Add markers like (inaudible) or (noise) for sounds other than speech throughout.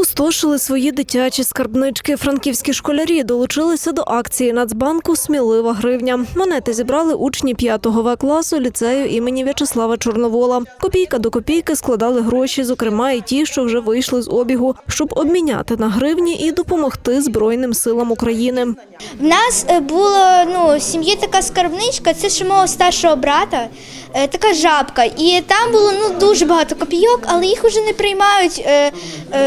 Спустошили свої дитячі скарбнички. Франківські школярі долучилися до акції Нацбанку Смілива гривня. Монети зібрали учні 5 В класу ліцею імені В'ячеслава Чорновола. Копійка до копійки складали гроші, зокрема і ті, що вже вийшли з обігу, щоб обміняти на гривні і допомогти Збройним силам України. В нас е, була ну, сім'ї така скарбничка, це ще мого старшого брата, е, така жабка. І там було ну, дуже багато копійок, але їх вже не приймають е,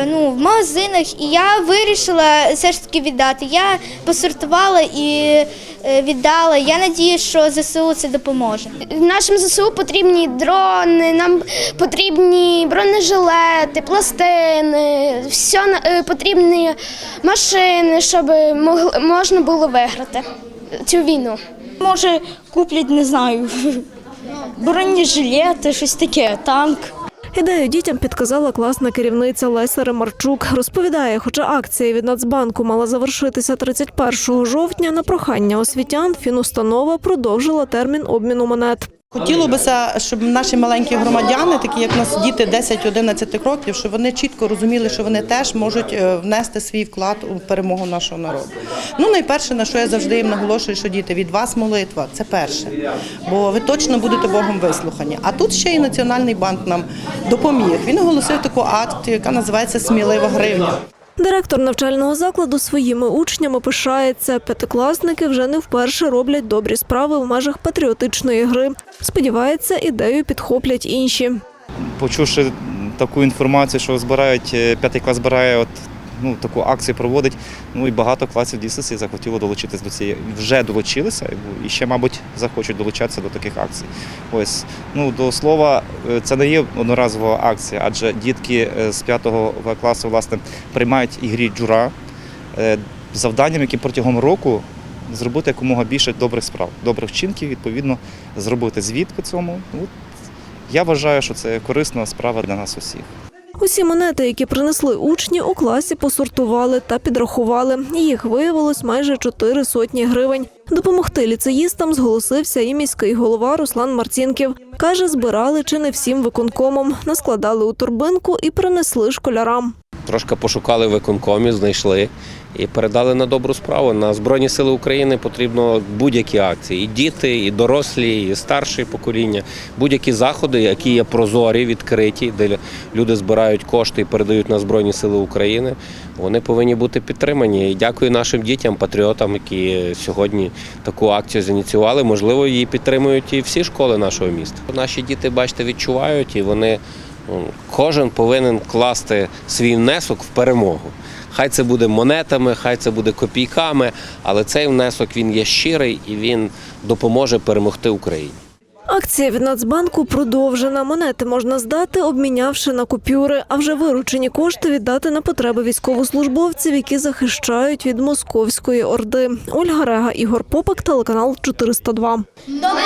ну, магазинах. І я вирішила все ж таки віддати. Я посортувала і е, віддала. Я надію, що ЗСУ це допоможе. Нашим ЗСУ потрібні дрони, нам потрібні бронежилети, пластини, все потрібні машини, щоб можна було виграти цю війну. Може, куплять, не знаю, (laughs) бронежилети, щось таке, танк. Ідею дітям підказала класна керівниця Леся Ремарчук. Розповідає, хоча акція від Нацбанку мала завершитися 31 жовтня, на прохання освітян фінустанова продовжила термін обміну монет. Хотіло бися, щоб наші маленькі громадяни, такі як у нас діти 10-11 років, щоб вони чітко розуміли, що вони теж можуть е, внести свій вклад у перемогу нашого народу. Ну, найперше, на що я завжди їм наголошую, що діти від вас молитва це перше, бо ви точно будете Богом вислухані. А тут ще і Національний банк нам допоміг. Він оголосив таку акцію, яка називається Смілива гривня. Директор навчального закладу своїми учнями пишається. П'ятикласники вже не вперше роблять добрі справи в межах патріотичної гри. Сподівається, ідею підхоплять інші. почувши таку інформацію, що збирають е, п'ятий клас збирає от. Ну, таку акцію проводить. Ну і багато класів дійсно захотіло долучитися до цієї. Вже долучилися і ще, мабуть, захочуть долучатися до таких акцій. Ось ну до слова, е, це не є одноразова акція, адже дітки е, з 5 класу власне приймають ігрі джура е, завданням, які протягом року зробити якомога більше добрих справ, добрих вчинків, відповідно, зробити звіт по цьому. Ну, я вважаю, що це корисна справа для нас усіх. Усі монети, які принесли учні, у класі посортували та підрахували. Їх виявилось майже чотири сотні гривень. Допомогти ліцеїстам зголосився і міський голова Руслан Марцінків. Каже, збирали чи не всім виконкомом, наскладали у торбинку і принесли школярам. Трошки пошукали в виконкомі, знайшли і передали на добру справу. На Збройні Сили України потрібно будь-які акції. І діти, і дорослі, і старші покоління, будь-які заходи, які є прозорі, відкриті, де люди збирають кошти і передають на Збройні Сили України. Вони повинні бути підтримані. І дякую нашим дітям, патріотам, які сьогодні таку акцію зініціювали. Можливо, її підтримують і всі школи нашого міста. Наші діти, бачите, відчувають і вони. Кожен повинен класти свій внесок в перемогу. Хай це буде монетами, хай це буде копійками, але цей внесок він є щирий і він допоможе перемогти Україні. Акція від Нацбанку продовжена. Монети можна здати, обмінявши на купюри, а вже виручені кошти віддати на потреби військовослужбовців, які захищають від московської орди. Ольга Рега, Ігор Попак, телеканал 402. Добре!